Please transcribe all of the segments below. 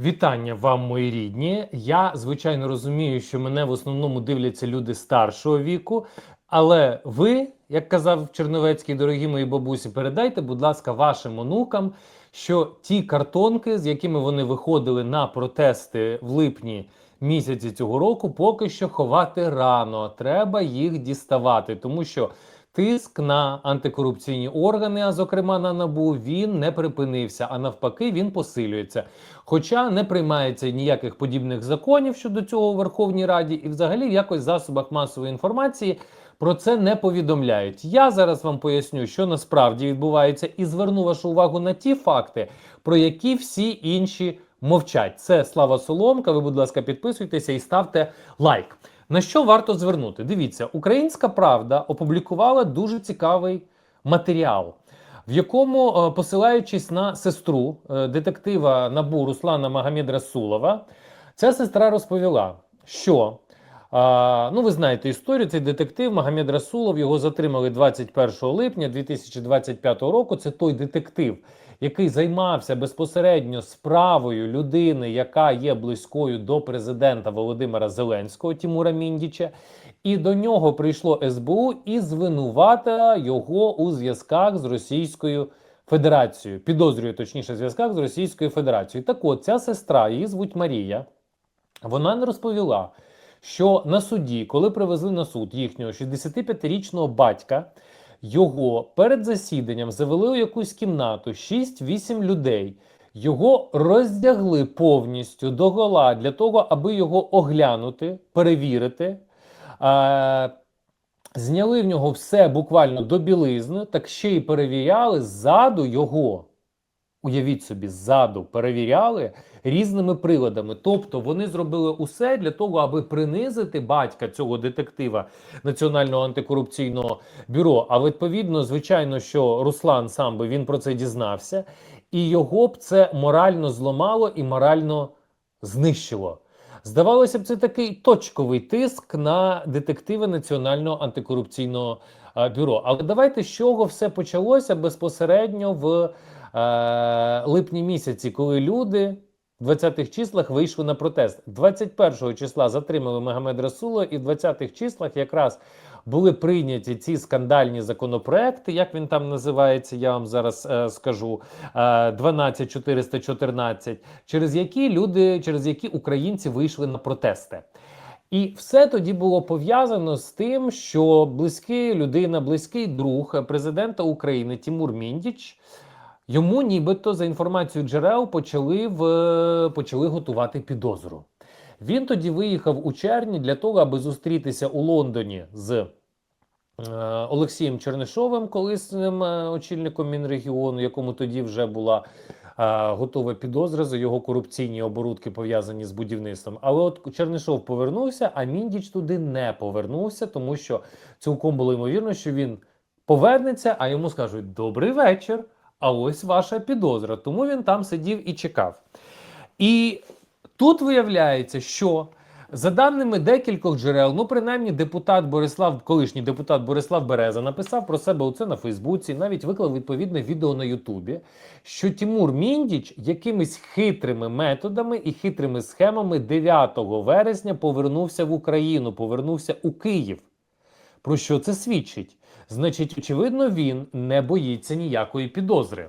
Вітання вам, мої рідні. Я звичайно розумію, що мене в основному дивляться люди старшого віку. Але ви, як казав Черновецький, дорогі мої бабусі, передайте, будь ласка, вашим онукам, що ті картонки, з якими вони виходили на протести в липні місяці цього року, поки що ховати рано. Треба їх діставати, тому що тиск на антикорупційні органи, а зокрема на набу, він не припинився, а навпаки, він посилюється. Хоча не приймається ніяких подібних законів щодо цього у Верховній Раді, і взагалі в якось засобах масової інформації про це не повідомляють. Я зараз вам поясню, що насправді відбувається, і зверну вашу увагу на ті факти, про які всі інші мовчать. Це Слава Соломка. Ви, будь ласка, підписуйтеся і ставте лайк. На що варто звернути? Дивіться, Українська Правда опублікувала дуже цікавий матеріал, в якому, е, посилаючись на сестру е, детектива Набу Руслана Магомед Расулова, ця сестра розповіла, що ну, ви знаєте історію. Цей детектив Магомед Расулов його затримали 21 липня 2025 року. Це той детектив, який займався безпосередньо справою людини, яка є близькою до президента Володимира Зеленського Тімура Міндіча. І до нього прийшло СБУ і звинуватила його у зв'язках з Російською Федерацією. Підозрює точніше зв'язках з Російською Федерацією. Так от ця сестра, її звуть Марія. Вона не розповіла, що на суді, коли привезли на суд їхнього 65-річного батька, його перед засіданням завели у якусь кімнату 6-8 людей. Його роздягли повністю до гола для того, аби його оглянути, перевірити. Е зняли в нього все буквально до білизни, так ще й перевіряли ззаду його. Уявіть собі, ззаду перевіряли різними приладами. Тобто вони зробили усе для того, аби принизити батька цього детектива Національного антикорупційного бюро. А відповідно, звичайно, що Руслан сам би він про це дізнався, і його б це морально зламало і морально знищило. Здавалося б, це такий точковий тиск на детективи Національного антикорупційного бюро. Але давайте з чого все почалося безпосередньо в е, липні місяці, коли люди в 20-х числах вийшли на протест. 21 числа затримали Магомед Расулова, і в 20-х числах якраз були прийняті ці скандальні законопроекти. Як він там називається, я вам зараз е, скажу. Е, 12414, через які люди, через які українці вийшли на протести. І все тоді було пов'язано з тим, що близький людина, близький друг президента України Тимур Міндіч. Йому нібито за інформацією джерел почали в почали готувати підозру. Він тоді виїхав у червні для того, аби зустрітися у Лондоні з е, Олексієм Чернишовим, колишнім е, очільником Мінрегіону, якому тоді вже була е, готова підозра за його корупційні оборудки, пов'язані з будівництвом. Але от Чернишов повернувся, а Міндіч туди не повернувся, тому що цілком було ймовірно, що він повернеться, а йому скажуть Добрий вечір. А ось ваша підозра. Тому він там сидів і чекав. І тут виявляється, що за даними декількох джерел, ну принаймні депутат Борислав, колишній депутат Борислав Береза, написав про себе оце на Фейсбуці, навіть виклав відповідне відео на Ютубі, що Тимур Міндіч якимись хитрими методами і хитрими схемами 9 вересня повернувся в Україну, повернувся у Київ. Про що це свідчить? Значить, очевидно, він не боїться ніякої підозри.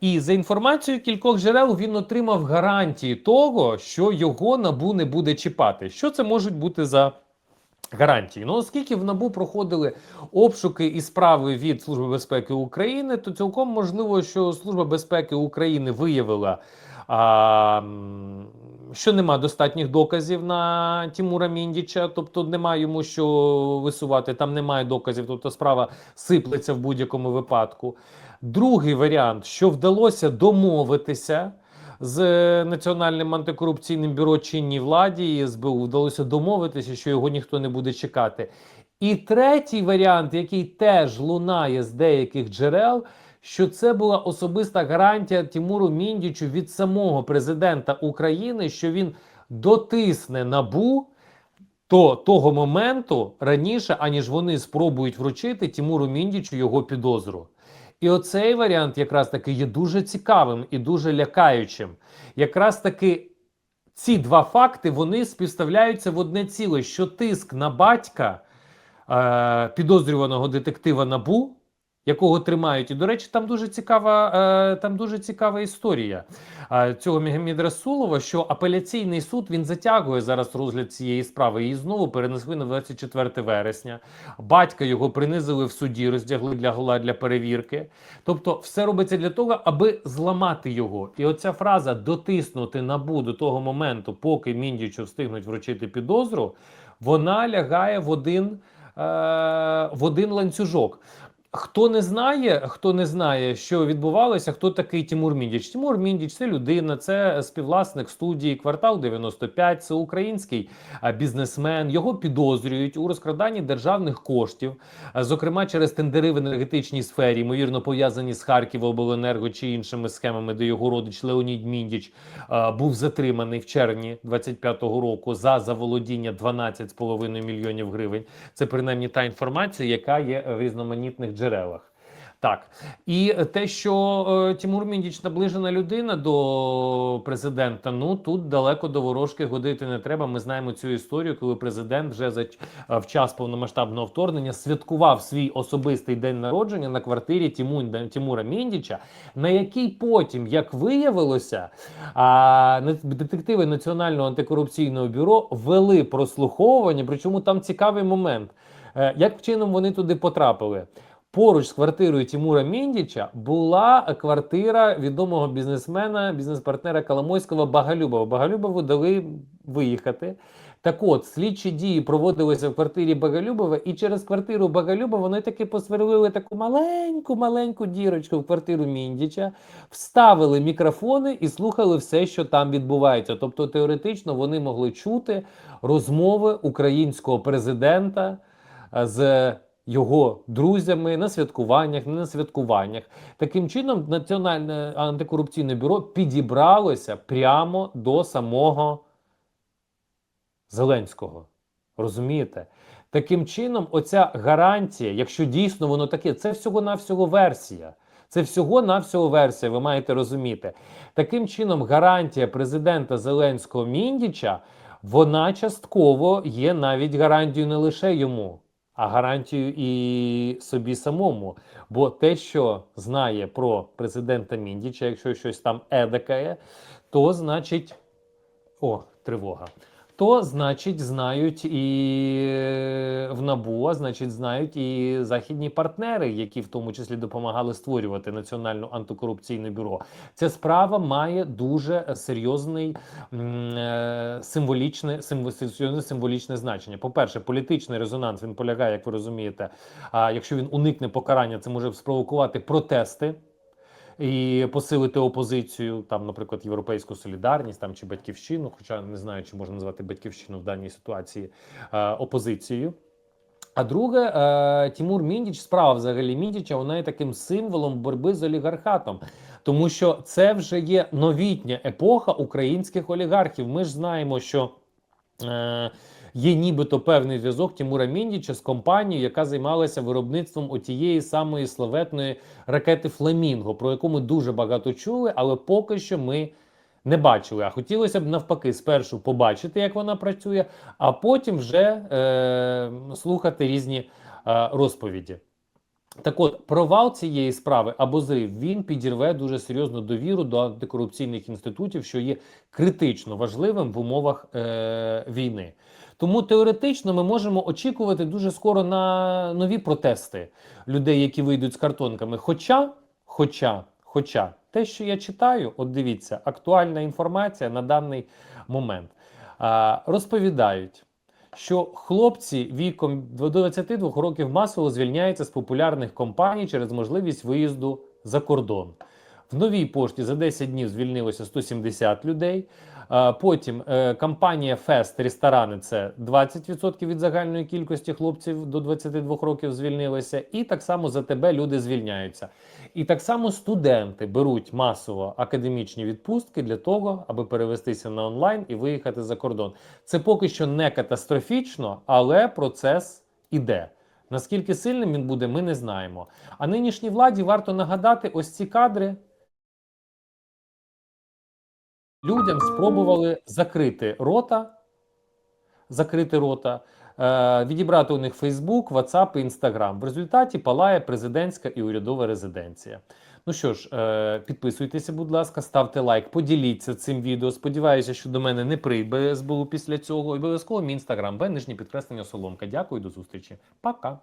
І за інформацією кількох джерел він отримав гарантії того, що його набу не буде чіпати. Що це можуть бути за гарантії? Ну, оскільки в набу проходили обшуки і справи від Служби безпеки України, то цілком можливо, що Служба безпеки України виявила. Що нема достатніх доказів на Тимура Міндіча, тобто немає йому що висувати, там немає доказів, тобто справа сиплеться в будь-якому випадку. Другий варіант, що вдалося домовитися з Національним антикорупційним бюро чинній владі і СБУ, вдалося домовитися, що його ніхто не буде чекати. І третій варіант, який теж лунає з деяких джерел що це була особиста гарантія Тимуру Міндічу від самого президента України, що він дотисне набу до того моменту раніше, аніж вони спробують вручити Тимуру Міндічу його підозру. І оцей варіант якраз таки є дуже цікавим і дуже лякаючим. Якраз таки ці два факти вони співставляються в одне ціле, що тиск на батька е, підозрюваного детектива Набу, якого тримають. І, до речі, там дуже цікава, е, там дуже цікава історія е, цього Мегамід Расулова, що апеляційний суд він затягує зараз розгляд цієї справи. Її знову перенесли на 24 вересня. Батька його принизили в суді, роздягли для гола для перевірки. Тобто, все робиться для того, аби зламати його. І оця фраза дотиснути набу до того моменту, поки Міндічу встигнуть вручити підозру, вона лягає в один, е, в один ланцюжок. Хто не знає, хто не знає, що відбувалося, хто такий Тимур Міндіч? Тимур Міндіч це людина, це співвласник студії Квартал 95, це український бізнесмен. Його підозрюють у розкраданні державних коштів, зокрема через тендери в енергетичній сфері, ймовірно пов'язані з Харківобленерго чи іншими схемами, де його родич Леонід Міндіч був затриманий в червні 25-го року за заволодіння 12,5 мільйонів гривень. Це принаймні та інформація, яка є в різноманітних джерелах. Так, і те, що е, Тимур Міндіч наближена людина до президента, ну тут далеко до ворожки годити не треба. Ми знаємо цю історію, коли президент вже за е, в час повномасштабного вторгнення святкував свій особистий день народження на квартирі Тиму, Тимура Міндіча, на який потім, як виявилося, а, детективи Національного антикорупційного бюро вели прослуховування. Причому там цікавий момент. Е, Як чином вони туди потрапили? Поруч з квартирою Тимура Міндіча була квартира відомого бізнесмена, бізнес-партнера Коломойського Багалюбова. Багалюбову дали виїхати. Так от, слідчі дії проводилися в квартирі Багалюбова, і через квартиру Багалюбова вони таки посверлили таку маленьку, маленьку дірочку в квартиру Міндіча, вставили мікрофони і слухали все, що там відбувається. Тобто, теоретично вони могли чути розмови українського президента е, з його друзями на святкуваннях, не на святкуваннях. Таким чином, Національне антикорупційне бюро підібралося прямо до самого Зеленського. Розумієте? Таким чином, оця гарантія, якщо дійсно воно таке, це всього-навсього версія. Це всього-навсього версія, ви маєте розуміти. Таким чином, гарантія президента Зеленського Міндіча, вона частково є навіть гарантією не лише йому, а гарантію і собі самому. Бо те, що знає про президента Міндіча, якщо щось там едакає, то значить. О, тривога. То, значить, знають і е, в НАБУ, а значить, знають і західні партнери, які в тому числі допомагали створювати Національне антикорупційне бюро. Ця справа має дуже серйозний е, символічне, символ- серйозне символічне значення. По-перше, політичний резонанс він полягає, як ви розумієте. А якщо він уникне покарання, це може спровокувати протести і посилити опозицію, там, наприклад, європейську солідарність там чи батьківщину, хоча не знаю, чи можна назвати батьківщину в даній ситуації е, опозицією. А друге, е, Тимур Міндіч, справа взагалі Міндіча, вона є таким символом боротьби з олігархатом, тому що це вже є новітня епоха українських олігархів. Ми ж знаємо, що. Є нібито певний зв'язок Тимура Міндіча з компанією, яка займалася виробництвом отієї самої славетної ракети Фламінго, про яку ми дуже багато чули, але поки що ми не бачили. А хотілося б навпаки спершу побачити, як вона працює, а потім вже е, слухати різні е, розповіді. Так от, провал цієї справи або зрив він підірве дуже серйозну довіру до антикорупційних інститутів, що є критично важливим в умовах е, війни. Тому теоретично ми можемо очікувати дуже скоро на нові протести людей, які вийдуть з картонками. Хоча, хоча, хоча, те, що я читаю, от дивіться, актуальна інформація на даний момент. Розповідають, що хлопці віком до 22 років масово звільняються з популярних компаній через можливість виїзду за кордон. В новій пошті за 10 днів звільнилося 170 людей. Потім е, компанія Фест ресторани це 20% від загальної кількості хлопців до 22 років звільнилося. І так само за тебе люди звільняються. І так само студенти беруть масово академічні відпустки для того, аби перевестися на онлайн і виїхати за кордон. Це поки що не катастрофічно, але процес іде. Наскільки сильним він буде, ми не знаємо. А нинішній владі варто нагадати ось ці кадри людям спробували закрити рота, закрити рота, е, відібрати у них Фейсбук, WhatsApp і Instagram. В результаті палає президентська і урядова резиденція. Ну що ж, е, підписуйтеся, будь ласка, ставте лайк, поділіться цим відео. Сподіваюся, що до мене не прийде СБУ після цього. І обов'язково мій інстаграм, нижнє підкреслення Соломка. Дякую, до зустрічі. Пока.